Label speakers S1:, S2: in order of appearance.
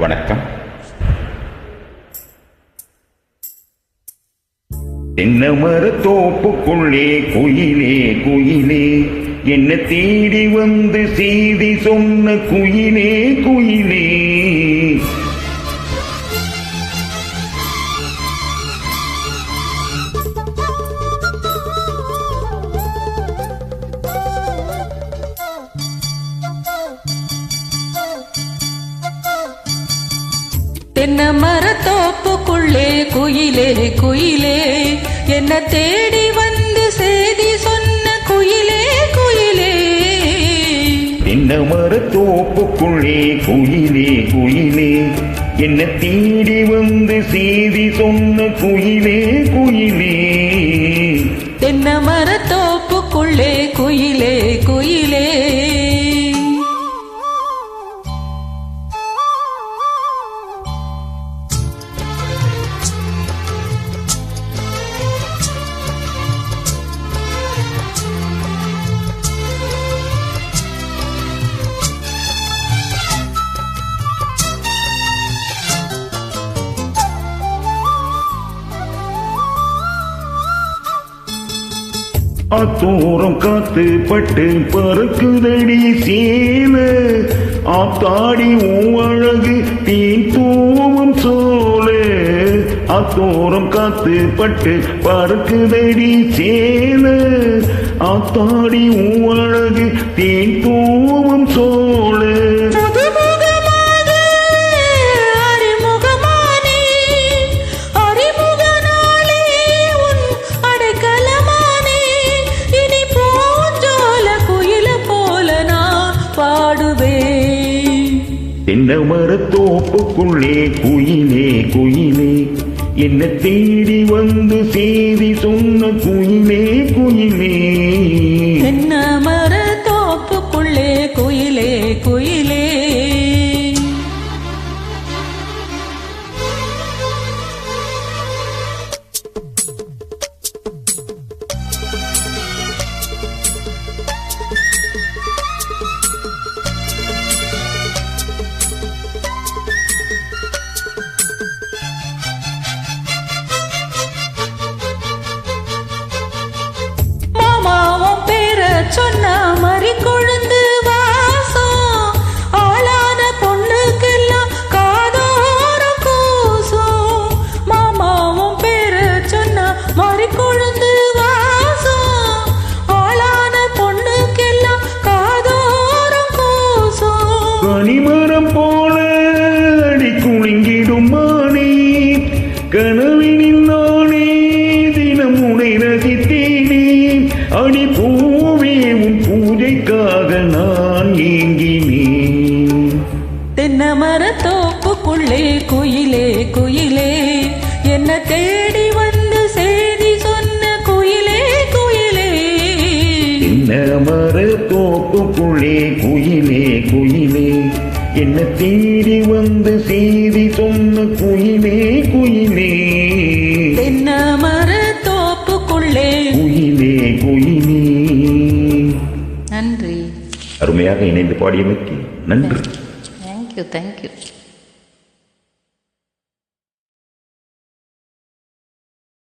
S1: வணக்கம். தென்னமர தோப்புக்குள்ளே குயிலே குயிலே. என்ன தேடி வந்து செய்தி சொன்ன குயிலே குயிலே.
S2: என்ன மரத்தோப்புக்குள்ளே குயிலே குயிலே. என்ன தேடி வந்து செய்தி சொன்ன குயிலே குயிலே.
S1: என்ன மரத்தோப்புக்குள்ளே குயிலே குயிலே. என்ன தேடி வந்து செய்தி சொன்ன குயிலே குயிலே. அத்தோரம் காத்து பட்டு பறக்குதடி சேல ஆத்தாடி உன் அழகு தீன் தூவும் சோல அத்தோரம் காத்து பட்டு பறக்குதடி சேல ஆத்தாடி உன் அழகு தீன் தூவும் தென்னமர மரத்தோப்புக்குள்ளே குயிலே குயிலே? என்ன தேடி வந்து செய்தி சொன்ன குயிலே குயிலே?
S2: சொன்ன மறி கொழுந்து வாசம். ஆளான பொண்ணுக்கெல்லாம் காதோரம் கூசும். மாமாவும் பேர சொன்ன மறி கொழுந்து வாசம். ஆளான பொண்ணுக்கெல்லாம் காதோரம் கூசும்.
S1: கனிமரம் போல அடி குலுங்கிடும் மானே கனவினி அடி பூவே உன் பூஜைக்காக நான் ஏங்கினேன்
S2: தென்னை மரத்தோப்புக்குள்ளே குயிலே குயிலே என்ன தேடி வந்து செய்தி சொன்ன குயிலே குயிலே.
S1: என்ன மர தோப்புக்குள்ளே குயிலே குயிலே என்ன தேடி வந்து செய்தி சொன்ன குயிலே குயிலே. அருமையாக இணைந்து பாடியமைக்கு நன்றி.
S2: Thank you thank you